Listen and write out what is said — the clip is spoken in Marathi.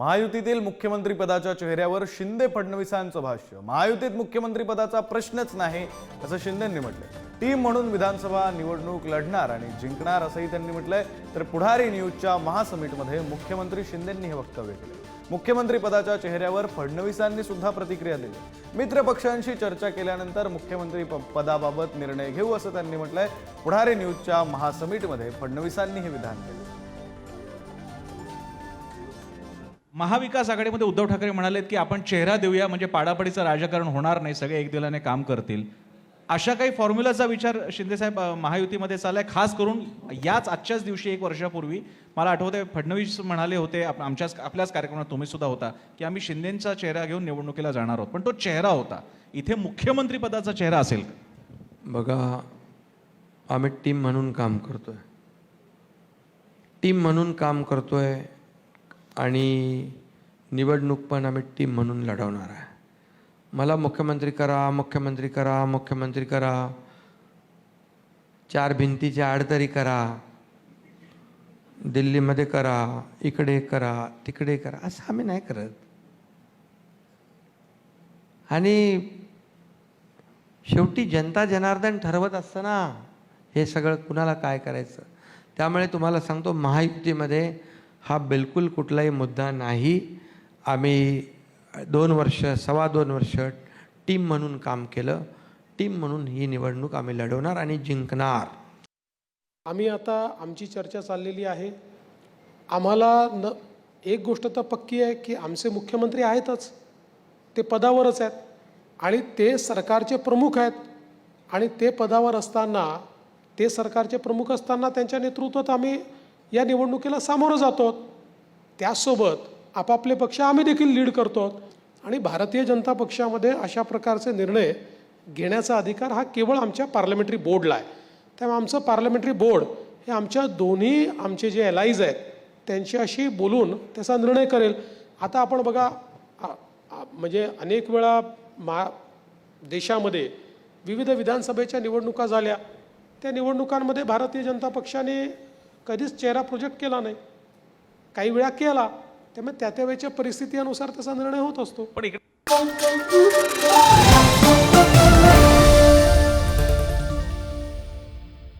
महायुतीतील मुख्यमंत्रीपदाच्या चेहऱ्यावर शिंदे फडणवीसांचं भाष्य. महायुतीत मुख्यमंत्रीपदाचा प्रश्नच नाही असं शिंदेंनी म्हटलं टीम म्हणून विधानसभा निवडणूक लढणार आणि जिंकणार असंही त्यांनी म्हटलंय. तर पुढारी न्यूजच्या महासमिटमध्ये मुख्यमंत्री शिंदेंनी हे वक्तव्य केलं. मुख्यमंत्री पदाच्या चेहऱ्यावर फडणवीसांनी सुद्धा प्रतिक्रिया दिली. मित्र पक्षांशी चर्चा केल्यानंतर मुख्यमंत्री प- पदाबाबत निर्णय घेऊ असं त्यांनी म्हटलंय. पुढारी न्यूजच्या महासमिटमध्ये फडणवीसांनी हे विधान केलं. महाविकास आघाडीमध्ये उद्धव ठाकरे म्हणालेत की आपण चेहरा देऊया म्हणजे पाडापाडीचं राजकारण होणार नाही सगळे एक दिलाने काम करतील. अशा काही फॉर्म्युलाचा विचार शिंदेसाहेब महायुतीमध्ये महायुतीमध्ये चाललाय खास करून याच आजच्याच दिवशी एक वर्षापूर्वी मला आठवते फडणवीस म्हणाले होते आप- आमच्याच आपल्याच कार्यक्रमात तुम्ही सुद्धा होता की आम्ही शिंदेचा चेहरा घेऊन निवडणुकीला जाणार आहोत पण तो चेहरा होता. इथे मुख्यमंत्रीपदाचा चेहरा असेल बघा आम्ही टीम म्हणून काम करतोय. टीम म्हणून काम करतोय आणि निवडणूक पण आम्ही टीम म्हणून लढवणार आहे. मला मुख्यमंत्री करा मुख्यमंत्री करा मुख्यमंत्री करा. चार भिंतीच्या आडतरी करा. दिल्लीमध्ये करा इकडे करा तिकडे करा. असं आम्ही नाही करत. आणि शेवटी जनता जनार्दन ठरवत असताना हे सगळं कुणाला काय करायचं? त्यामुळे तुम्हाला सांगतो महायुतीमध्ये हा बिलकुल कुठलाही मुद्दा नाही. आम्ही दोन वर्ष सव्वा दोन वर्ष टीम म्हणून काम केलं. टीम म्हणून ही निवडणूक आम्ही लढवणार आणि जिंकणार. आम्ही आता आमची चर्चा चाललेली आहे. आम्हाला न एक गोष्ट तर पक्की आहे की आमचे मुख्यमंत्री आहेतच. ते पदावरच आहेत. आणि ते सरकारचे प्रमुख आहेत. आणि ते पदावर असताना ते सरकारचे प्रमुख असताना त्यांच्या नेतृत्वात आम्ही या निवडणुकीला सामोरं जातो त्याचसोबत आपापले पक्ष आम्ही देखील लीड करतो आणि भारतीय जनता पक्षामध्ये अशा प्रकारचे निर्णय घेण्याचा अधिकार हा केवळ आमच्या पार्लमेंटरी बोर्डला आहे. त्यामुळे आमचं पार्लमेंटरी बोर्ड हे आमच्या दोन्ही आमचे जे एलाईज आहेत त्यांच्याशी बोलून त्याचा निर्णय करेल. आता आपण बघा म्हणजे अनेक वेळा मा देशामध्ये विविध विधानसभेच्या निवडणुका झाल्या. त्या निवडणुकांमध्ये भारतीय जनता पक्षाने कधीच चेहरा प्रोजेक्ट केला नाही. काही वेळा केला त्यामुळे त्या त्या वेळेच्या परिस्थितीनुसार त्याचा निर्णय होत असतो. पण इकडे